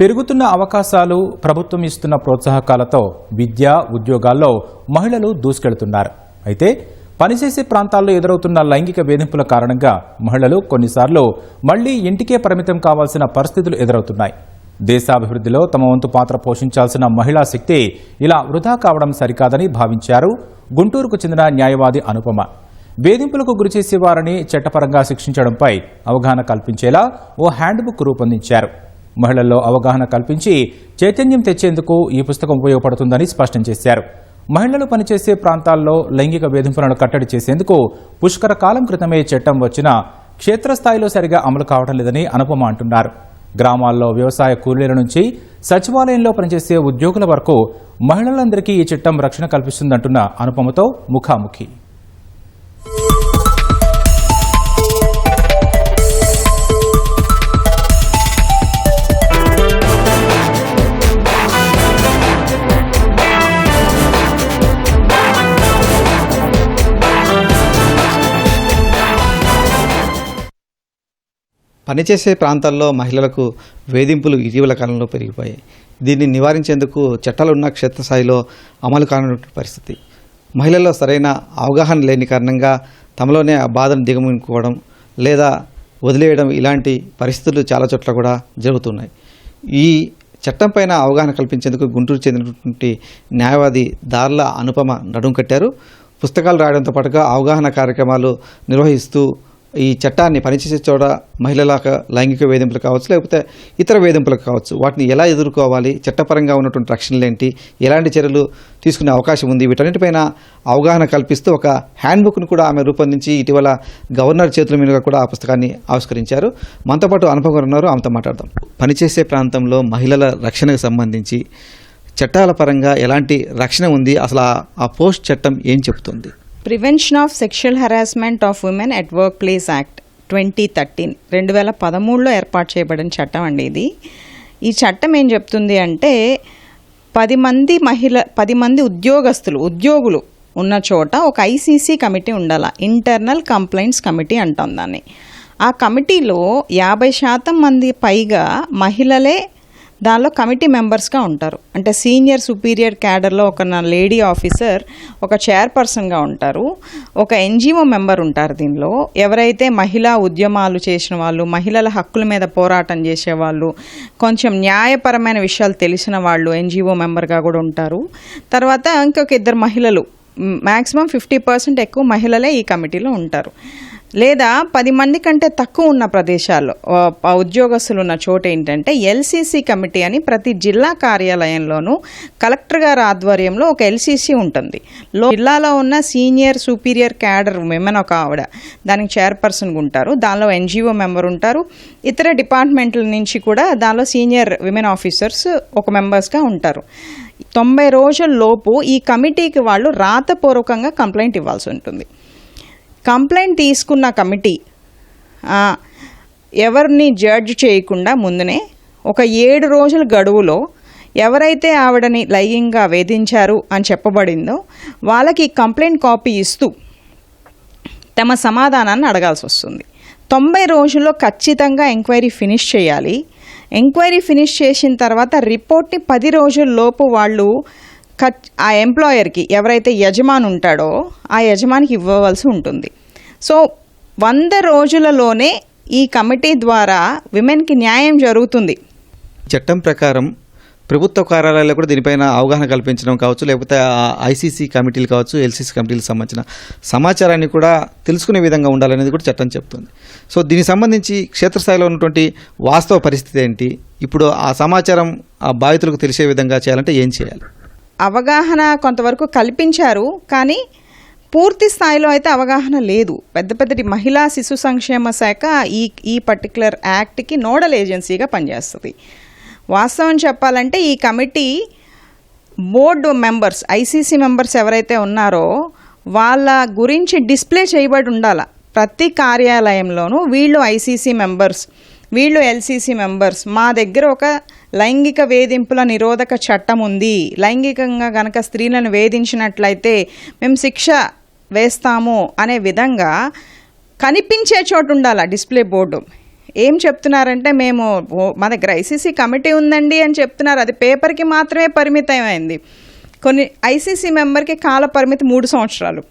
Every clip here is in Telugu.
పెరుగుతున్న అవకాశాలు ప్రభుత్వం ఇస్తున్న ప్రోత్సాహకాలతో విద్య ఉద్యోగాల్లో మహిళలు దూసుకెళ్తున్నారు. అయితే పనిచేసే ప్రాంతాల్లో ఎదురవుతున్న లైంగిక వేధింపుల కారణంగా మహిళలు కొన్నిసార్లు మళ్ళీ ఇంటికే పరిమితం కావాల్సిన పరిస్థితులు ఎదురవుతున్నాయి. దేశాభివృద్ధిలో తమ వంతు పాత్ర పోషించాల్సిన మహిళా శక్తి ఇలా వృధా కావడం సరికాదని భావించారు గుంటూరుకు చెందిన న్యాయవాది అనుపమ. వేధింపులకు గురిచేసే వారిని చట్టపరంగా శిక్షించడంపై అవగాహన కల్పించేలా ఓ హ్యాండ్బుక్ రూపొందించారు. మహిళల్లో అవగాహన కల్పించి చైతన్యం తెచ్చేందుకు ఈ పుస్తకం ఉపయోగపడుతుందని స్పష్టం చేశారు. మహిళలు పనిచేసే ప్రాంతాల్లో లైంగిక వేధింపులను కట్టడి చేసేందుకు పుష్కర కాలం క్రితమే చట్టం వచ్చినా క్షేత్రస్థాయిలో సరిగా అమలు కావడం లేదని అనుపమ అంటున్నారు. గ్రామాల్లో వ్యవసాయ కూలీల నుంచి సచివాలయంలో పనిచేసే ఉద్యోగుల వరకు మహిళలందరికీ ఈ చట్టం రక్షణ కల్పిస్తుందంటున్న అనుపమతో ముఖాముఖి. పనిచేసే ప్రాంతాల్లో మహిళలకు వేధింపులు ఇటీవల కాలంలో పెరిగిపోయాయి. దీన్ని నివారించేందుకు చట్టాలున్న క్షేత్రస్థాయిలో అమలు కానున్న పరిస్థితి. మహిళల్లో సరైన అవగాహన లేని కారణంగా తమలోనే ఆ బాధను దిగమింగుకోవడం లేదా వదిలేయడం ఇలాంటి పరిస్థితులు చాలా చోట్ల కూడా జరుగుతున్నాయి. ఈ చట్టం పైన అవగాహన కల్పించేందుకు గుంటూరు చెందినటువంటి న్యాయవాది దార్ల అనుపమ నడుం కట్టారు. పుస్తకాలు రాయడంతో పాటుగా అవగాహన కార్యక్రమాలు నిర్వహిస్తూ ఈ చట్టాన్ని పనిచేసే చోట మహిళల లైంగిక వేధింపులు కావచ్చు లేకపోతే ఇతర వేధింపులు కావచ్చు వాటిని ఎలా ఎదుర్కోవాలి చట్టపరంగా ఉన్నటువంటి రక్షణలు ఏంటి ఎలాంటి చర్యలు తీసుకునే అవకాశం ఉంది వీటన్నిటిపైన అవగాహన కల్పిస్తూ ఒక హ్యాండ్బుక్ను కూడా ఆమె రూపొందించి ఇటీవల గవర్నర్ చేతుల మీదుగా కూడా ఆ పుస్తకాన్ని ఆవిష్కరించారు. మనతో పాటు అనుభవం ఉన్నారు ఆమెతో మాట్లాడదాం. పనిచేసే ప్రాంతంలో మహిళల రక్షణకు సంబంధించి చట్టాల పరంగా ఎలాంటి రక్షణ ఉంది అసలు ఆ పోస్ట్ చట్టం ఏం చెబుతుంది? Prevention of sexual harassment of women at workplace act twenty thirteen రెండు వేల పదమూడులో ఏర్పాటు చేయబడిన చట్టం అండి ఇది. ఈ చట్టం ఏం చెప్తుంది అంటే పది మంది మహిళ పది మంది ఉద్యోగస్తులు ఉద్యోగులు ఉన్న చోట ఒక ఐసీసీ కమిటీ ఉండాలి ఇంటర్నల్ కంప్లైంట్స్ కమిటీ అంటాం దాన్ని. ఆ కమిటీలో యాభై శాతం మంది పైగా మహిళలే దానిలో కమిటీ మెంబర్స్గా ఉంటారు. అంటే సీనియర్ సుపీరియర్ క్యాడర్లో ఒక నా లేడీ ఆఫీసర్ ఒక చైర్పర్సన్గా ఉంటారు. ఒక ఎన్జిఓ మెంబర్ ఉంటారు దీనిలో. ఎవరైతే మహిళా ఉద్యమాలు చేసిన వాళ్ళు మహిళల హక్కుల మీద పోరాటం చేసేవాళ్ళు కొంచెం న్యాయపరమైన విషయాలు తెలిసిన వాళ్ళు ఎన్జిఓ మెంబర్గా కూడా ఉంటారు. తర్వాత ఇంకొక ఇద్దరు మహిళలు మ్యాక్సిమం ఫిఫ్టీ పర్సెంట్ ఎక్కువ మహిళలే ఈ కమిటీలో ఉంటారు. లేదా పది మంది కంటే తక్కువ ఉన్న ప్రదేశాల్లో ఉద్యోగస్తులు ఉన్న చోట ఏంటంటే ఎల్సీసీ కమిటీ అని ప్రతి జిల్లా కార్యాలయంలోనూ కలెక్టర్ గారి ఆధ్వర్యంలో ఒక ఎల్సీసీ ఉంటుంది. లో జిల్లాలో ఉన్న సీనియర్ సూపీరియర్ క్యాడర్ విమెన్ ఒక ఆవిడ దానికి చైర్పర్సన్గా ఉంటారు. దానిలో ఎన్జిఓ మెంబర్ ఉంటారు. ఇతర డిపార్ట్మెంట్ల నుంచి కూడా దానిలో సీనియర్ విమెన్ ఆఫీసర్స్ ఒక మెంబర్స్గా ఉంటారు. తొంభై రోజుల లోపు ఈ కమిటీకి వాళ్ళు రాతపూర్వకంగా కంప్లైంట్ ఇవ్వాల్సి ఉంటుంది. కంప్లైంట్ తీసుకున్న కమిటీ ఎవరిని జడ్జ్ చేయకుండా ముందునే ఒక ఏడు రోజుల గడువులో ఎవరైతే ఆవిడని లైంగికంగా వేధించారు అని చెప్పబడిందో వాళ్ళకి కంప్లైంట్ కాపీ ఇస్తూ తమ సమాధానాన్ని అడగాల్సి వస్తుంది. తొంభై రోజుల్లో ఖచ్చితంగా ఎంక్వైరీ ఫినిష్ చేయాలి. ఎంక్వైరీ ఫినిష్ చేసిన తర్వాత రిపోర్ట్ని పది రోజుల లోపు వాళ్ళు ఖర్చు ఆ ఎంప్లాయర్కి ఎవరైతే యజమాని ఉంటాడో ఆ యజమానికి ఇవ్వవలసి ఉంటుంది. సో వంద రోజులలోనే ఈ కమిటీ ద్వారా విమెన్కి న్యాయం జరుగుతుంది. చట్టం ప్రకారం ప్రభుత్వ కార్యాలయాల్లో కూడా దీనిపైన అవగాహన కల్పించడం కావచ్చు లేకపోతే ఐసీసీ కమిటీలు కావచ్చు ఎల్సీసీ కమిటీలకు సంబంధించిన సమాచారాన్ని కూడా తెలుసుకునే విధంగా ఉండాలనేది కూడా చట్టం చెప్తుంది. సో దీనికి సంబంధించి క్షేత్రస్థాయిలో ఉన్నటువంటి వాస్తవ పరిస్థితి ఏంటి? ఇప్పుడు ఆ సమాచారం ఆ బాధితులకు తెలిసే విధంగా చేయాలంటే ఏం చేయాలి? అవగాహన కొంతవరకు కల్పించారు కానీ పూర్తి స్థాయిలో అయితే అవగాహన లేదు. పెద్ద పెద్దటి మహిళా శిశు సంక్షేమ శాఖ ఈ ఈ పర్టికులర్ యాక్ట్కి నోడల్ ఏజెన్సీగా పనిచేస్తుంది. వాస్తవం చెప్పాలంటే ఈ committee board members ICC members ఎవరైతే ఉన్నారో వాళ్ళ గురించి డిస్ప్లే చేయబడి ఉండాల. ప్రతి కార్యాలయంలోనూ వీళ్ళు ఐసీసీ మెంబర్స్ వీళ్ళు ఎల్సీసీ మెంబర్స్ మా దగ్గర ఒక లైంగిక వేధింపుల నిరోధక చట్టం ఉంది. లైంగికంగా గనక స్త్రీలను వేధించినట్లయితే మేము శిక్ష వేస్తాము అనే విధంగా కనిపించే చోటు ఉండాలి డిస్ప్లే బోర్డు. ఏం చెప్తున్నారంటే మేము మా దగ్గర ఐసీసీ కమిటీ ఉందండి అని చెప్తున్నారు. అది పేపర్కి మాత్రమే పరిమితమైంది. కొన్ని ఐసీసీ మెంబర్కి కాల పరిమితి మూడు సంవత్సరాలు.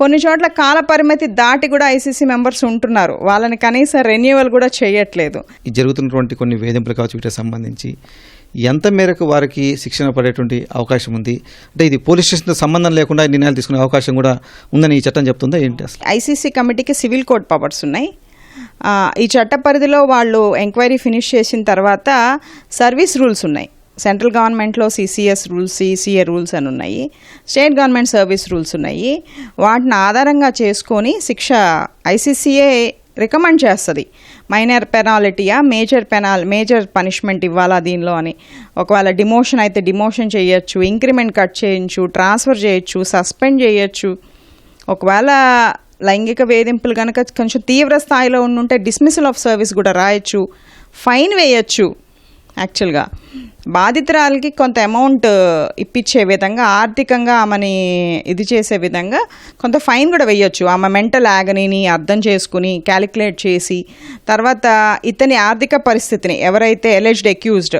కొన్ని చోట్ల కాల పరిమితి దాటి కూడా ఐసీసీ మెంబర్స్ ఉంటున్నారు. వాళ్ళని కనీసం రెన్యువల్ కూడా చేయట్లేదు. ఈ జరుగుతున్నటువంటి కొన్ని వేధింపులు కావచ్చు వీటికి సంబంధించి ఎంత మేరకు వారికి శిక్షణ పడేటువంటి అవకాశం ఉంది? అంటే ఇది పోలీస్ స్టేషన్తో సంబంధం లేకుండా నిర్ణయాలు తీసుకునే అవకాశం కూడా ఉందని ఈ చట్టం చెప్తుందా ఏంటి అసలు? ఐసీసీ కమిటీకి సివిల్ కోడ్ పవర్స్ ఉన్నాయి. ఈ చట్ట పరిధిలో వాళ్ళు ఎంక్వైరీ ఫినిష్ చేసిన తర్వాత సర్వీస్ రూల్స్ ఉన్నాయి. సెంట్రల్ గవర్నమెంట్లో సిసిఎస్ రూల్స్ సిసిఏ రూల్స్ అని ఉన్నాయి. స్టేట్ గవర్నమెంట్ సర్వీస్ రూల్స్ ఉన్నాయి. వాటిని ఆధారంగా చేసుకొని శిక్ష ఐసీసీఏ రికమెండ్ చేస్తుంది. మైనర్ పెనాలిటీయా? మేజర్ పెనాల్ మేజర్ పనిష్మెంట్ ఇవ్వాలా దీనిలో అని. ఒకవేళ డిమోషన్ అయితే డిమోషన్ చేయొచ్చు ఇంక్రిమెంట్ కట్ చేయొచ్చు ట్రాన్స్ఫర్ చేయొచ్చు సస్పెండ్ చేయొచ్చు. ఒకవేళ లైంగిక వేధింపులు కనుక కొంచెం తీవ్ర స్థాయిలో ఉండుంటే డిస్మిసల్ ఆఫ్ సర్వీస్ కూడా రాయొచ్చు. ఫైన్ వేయచ్చు. యాక్చువల్గా. బాధితురాలకి కొంత అమౌంట్ ఇప్పించే విధంగా ఆర్థికంగా ఆమెని ఇది చేసే విధంగా కొంత ఫైన్ కూడా వేయొచ్చు. ఆమె మెంటల్ యాగనీని అర్థం చేసుకుని క్యాలిక్యులేట్ చేసి తర్వాత ఇతని ఆర్థిక పరిస్థితిని ఎవరైతే ఎలెజ్డ్ అక్యూజ్డ్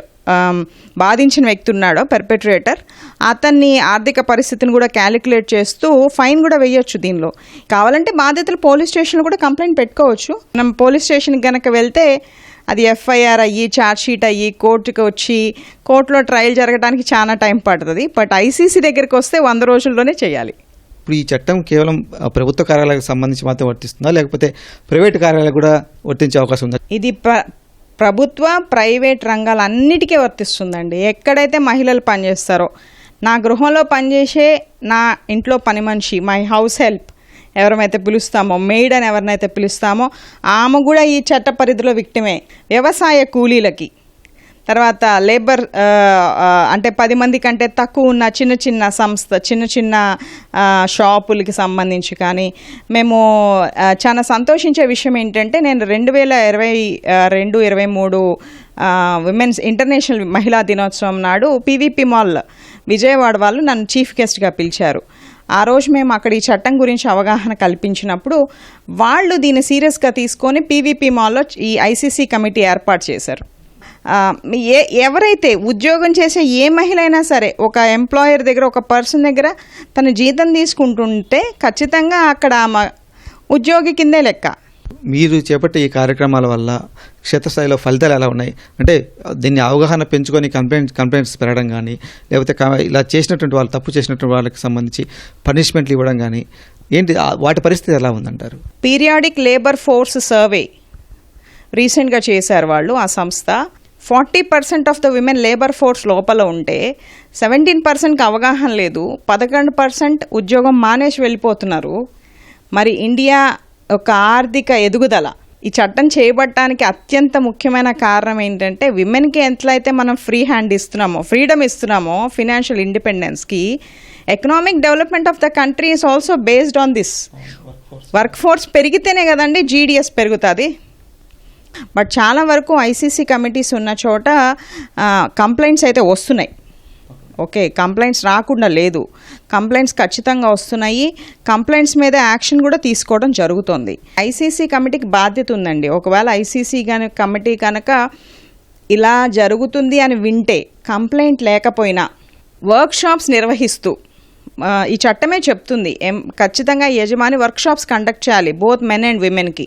బాధించిన వ్యక్తి ఉన్నాడో పెర్పెట్రేటర్ అతన్ని ఆర్థిక పరిస్థితిని కూడా క్యాలిక్యులేట్ చేస్తూ ఫైన్ కూడా వేయొచ్చు దీనిలో. కావాలంటే బాధితులు పోలీస్ స్టేషన్లో కూడా కంప్లైంట్ పెట్టుకోవచ్చు. మనం పోలీస్ స్టేషన్కి గనక వెళ్తే అది ఎఫ్ఐఆర్ అయ్యి ఛార్జ్ షీట్ అయ్యి కోర్టుకి వచ్చి కోర్టులో ట్రయల్ జరగడానికి చాలా టైం పడుతుంది. బట్ ఐసీసీ దగ్గరికి వస్తే వంద రోజుల్లోనే చేయాలి. ఇప్పుడు ఈ చట్టం కేవలం ప్రభుత్వ కార్యాలయాలకు సంబంధించి మాత్రం వర్తిస్తుందా? లేకపోతే ప్రైవేట్ కార్యాలయాలకు కూడా వర్తించే అవకాశం ఉందా? ఇది ప్ర ప్రభుత్వ ప్రైవేట్ రంగాలన్నిటికీ వర్తిస్తుందండి. ఎక్కడైతే మహిళలు పనిచేస్తారో నా గృహంలో పనిచేసే నా ఇంట్లో పని మనిషి మై హౌస్ హెల్ప్ ఎవరమైతే పిలుస్తామో మెయిడ్ అని ఎవరినైతే పిలుస్తామో ఆమె కూడా ఈ చట్ట పరిధిలో విక్టిమే వ్యవసాయ కూలీలకి. తర్వాత లేబర్ అంటే పది మంది కంటే తక్కువ ఉన్న చిన్న చిన్న సంస్థ చిన్న చిన్న షాపులకి సంబంధించి కానీ మేము చాలా సంతోషించే విషయం ఏంటంటే నేను రెండు వేల ఇరవై రెండు ఇరవై మూడు విమెన్స్ ఇంటర్నేషనల్ మహిళా దినోత్సవం నాడు పీవీపీ మాల్ విజయవాడ వాళ్ళు నన్ను చీఫ్ గెస్ట్గా పిలిచారు. ఆ రోజు మేము అక్కడ ఈ చట్టం గురించి అవగాహన కల్పించినప్పుడు వాళ్ళు దీన్ని సీరియస్గా తీసుకొని పీవీపీ మాల్లో ఈ ఐసీసీ కమిటీ ఏర్పాటు చేశారు. ఏ ఎవరైతే ఉద్యోగం చేసే ఏ మహిళ అయినా సరే ఒక ఎంప్లాయర్ దగ్గర ఒక పర్సన్ దగ్గర తన జీతం తీసుకుంటుంటే ఖచ్చితంగా అక్కడ ఉద్యోగి కిందే లెక్క. మీరు చేపట్టే ఈ కార్యక్రమాల వల్ల క్షేత్రస్థాయిలో ఫలితాలు ఎలా ఉన్నాయి? అంటే దీన్ని అవగాహన పెంచుకొని కంప్లైంట్ కంప్లైంట్స్ పెరగడం కానీ లేకపోతే ఇలా చేసినటువంటి వాళ్ళు తప్పు చేసినటువంటి వాళ్ళకి సంబంధించి పనిష్మెంట్లు ఇవ్వడం కానీ ఏంటి వాటి పరిస్థితి ఎలా ఉందంటారు? పీరియాడిక్ లేబర్ ఫోర్స్ సర్వే రీసెంట్గా చేశారు వాళ్ళు ఆ సంస్థ. Forty percent of the women labour force లోపల ఉంటే సెవెంటీన్ పర్సెంట్కి అవగాహన లేదు. పదకొండు పర్సెంట్ ఉద్యోగం మానేసి వెళ్ళిపోతున్నారు. మరి ఇండియా ఒక ఆర్థిక ఎదుగుదల ఈ చట్టం చేయబట్టడానికి అత్యంత ముఖ్యమైన కారణం ఏంటంటే విమెన్కి ఎట్లయితే మనం ఫ్రీ హ్యాండ్ ఇస్తున్నామో ఫ్రీడమ్ ఇస్తున్నామో financial ఇండిపెండెన్స్కి economic development of the country is also based on this work force పెరిగితేనే కదండి జీడిఎస్ పెరుగుతుంది. బట్ చాలా వరకు ఐసీసీ కమిటీస్ ఉన్న చోట కంప్లైంట్స్ అయితే వస్తున్నాయి. ఓకే కంప్లైంట్స్ రాకుండా లేదు. కంప్లైంట్స్ ఖచ్చితంగా వస్తున్నాయి. కంప్లైంట్స్ మీద యాక్షన్ కూడా తీసుకోవడం జరుగుతుంది. ఐసీసీ కమిటీకి బాధ్యత ఉందండి. ఒకవేళ ఐసీసీ కనుక కమిటీ కనుక ఇలా జరుగుతుంది అని వింటే కంప్లైంట్ లేకపోయినా వర్క్షాప్స్ నిర్వహిస్తూ ఈ చట్టమే చెప్తుంది. ఎం ఖచ్చితంగా యజమాని వర్క్ షాప్స్ కండక్ట్ చేయాలి బోత్ మెన్ అండ్ విమెన్కి.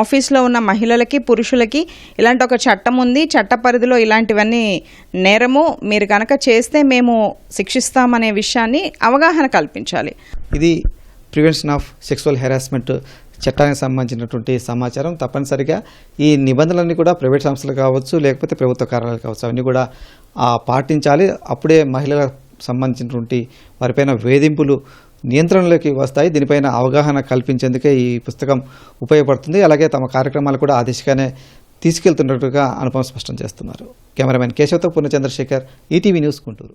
ఆఫీస్లో ఉన్న మహిళలకి పురుషులకి ఇలాంటి ఒక చట్టం ఉంది. చట్ట పరిధిలో ఇలాంటివన్నీ నేరము. మీరు కనుక చేస్తే మేము శిక్షిస్తామనే విషయాన్ని అవగాహన కల్పించాలి. ఇది ప్రివెన్షన్ ఆఫ్ సెక్సువల్ హెరాస్మెంట్ చట్టానికి సంబంధించినటువంటి సమాచారం. తప్పనిసరిగా ఈ నిబంధనలన్నీ కూడా ప్రైవేట్ సంస్థలు కావచ్చు లేకపోతే ప్రభుత్వ కార్యాలయాలు కావచ్చు అవన్నీ కూడా పాటించాలి. అప్పుడే మహిళల సంబంధించినటువంటి వారిపైన వేధింపులు నియంత్రణలోకి వస్తాయి. దీనిపైన అవగాహన కల్పించేందుకే ఈ పుస్తకం ఉపయోగపడుతుంది. అలాగే తమ కార్యక్రమాలు కూడా ఆ దిశగానే తీసుకెళ్తున్నట్టుగా అనుభవం స్పష్టం చేస్తున్నారు. కెమెరామెన్ కేశవతో పూర్ణ చంద్రశేఖర్ ఈటీవీ న్యూస్ గుంటూరు.